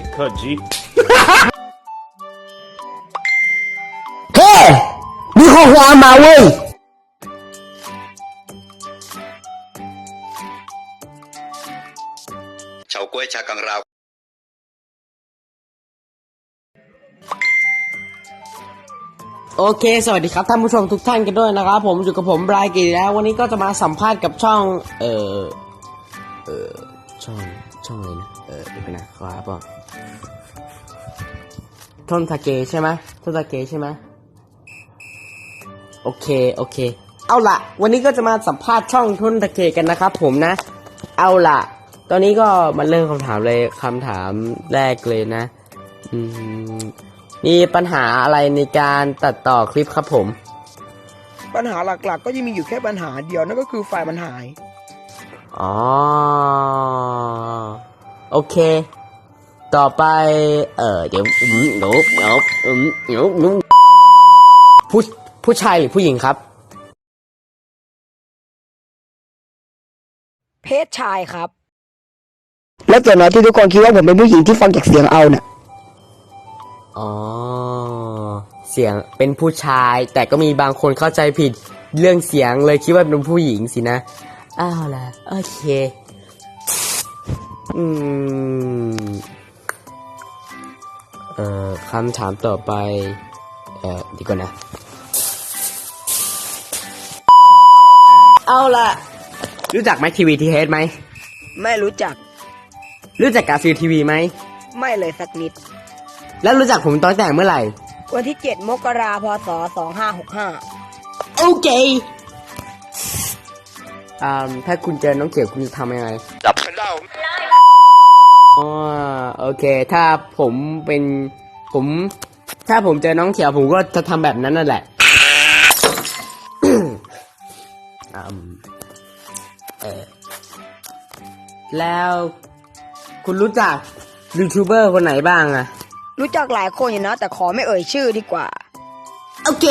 จิตเทอร์จีเฮ้มีข้อความมาเว้ยเฉาก้วยชากังราวโอเค สวัสดีครับท่านผู้ชมทุกท่านกันด้วยนะครับผมอยู่กับผมบรายกีแล้ว วันนี้ก็จะมาสัมภาษณ์กับช่อง เออเออช่องช่องอะไรนะ เออเดี๋ยวก่อนนะครับว่าทนทาเกะใช่ไหมทนทาเกะใช่ไหมโอเค โอเค เอาละวันนี้ก็จะมาสัมภาษณ์ช่องทนทาเกะกันนะครับผมนะ เอาละตอนนี้ก็มาเริ่มคำถามเลยคำถามแรกเลยนะ อืมมีปัญหาอะไรในการตัดต่อคลิปครับผม ปัญหาหลักๆ ก็จะมีอยู่แค่ปัญหาเดียวนั่นก็คือไฟล์มันหาย อ๋อ โอเค ต่อไป เออเดี๋ยวอืมเดี๋ยวเดี๋ยวอืมเดี๋ยวอืมผู้ผู้ชายหรือผู้หญิงครับ เพศชายครับ และส่วนน้อยที่ทุกคนคิดว่าผมเป็นผู้หญิงที่ฟังจากเสียงเอาเนี่ยอ๋อ เสียงเป็นผู้ชาย แต่ก็มีบางคนเข้าใจผิดเรื่องเสียงเลยคิดว่าเป็นผู้หญิงสินะอ้าวล่ะโอเค อืมเอ่อคำถามต่อไป เอ่อดีกว่านะ เอาล่ะรู้จักไหมทีวีทีเฮดไหม ไม่รู้จัก รู้จักกาฟิลทีวีไหม ไม่เลยสักนิด แล้วรู้จักผมตอนแต่เมื่อไหร่ วันที่ 7 มกราพศ 2565 โอเค อ่าถ้าคุณเจอน้องเขียวคุณจะทำยังไงจับกันเด้า อ๋อโอเค ถ้าผมเป็นผม ถ้าผมเจอน้องเขียวผมก็จะทำแบบนั้นนั่นแหละอืมเออแล้วคุณรู้จักยูทูบเบอร์คนไหนบ้างอะรู้จักหลายคนอยู่นะ แต่ขอไม่เอ่ยชื่อดีกว่า โอเค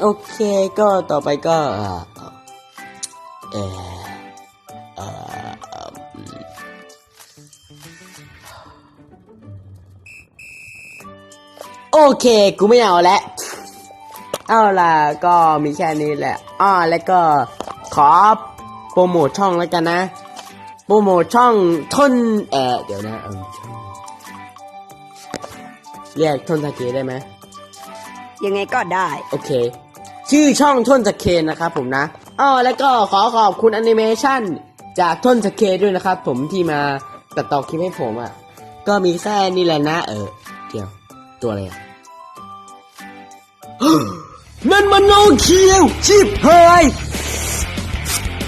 โอเคก็ต่อไปก็ เอ่อ โอเค กูไม่เอาแล้วเอาล่ะก็มีแค่นี้แหละอ้อแล้วก็ขอโปรโมทช่องแล้วกันนะ โปรโมทช่องทนเออเดี๋ยวนะเออช่องเรียกทนทาเกได้ไหมยังไงก็ได้ โอเค ชื่อช่องท่นสเคนนะครับผมนะอ้อแล้วก็ขอขอบคุณแอนิเมชันจากท่นสเคนด้วยนะครับ ผมที่มาตัดต่อคลิปให้ผมอะ่ะ ก็มีแค่นี้แหละนะ เออเดี๋ยว ตัวอะไรอะนั่นมันโนเคียวชิบเฮย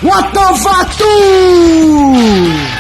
What the fuck dude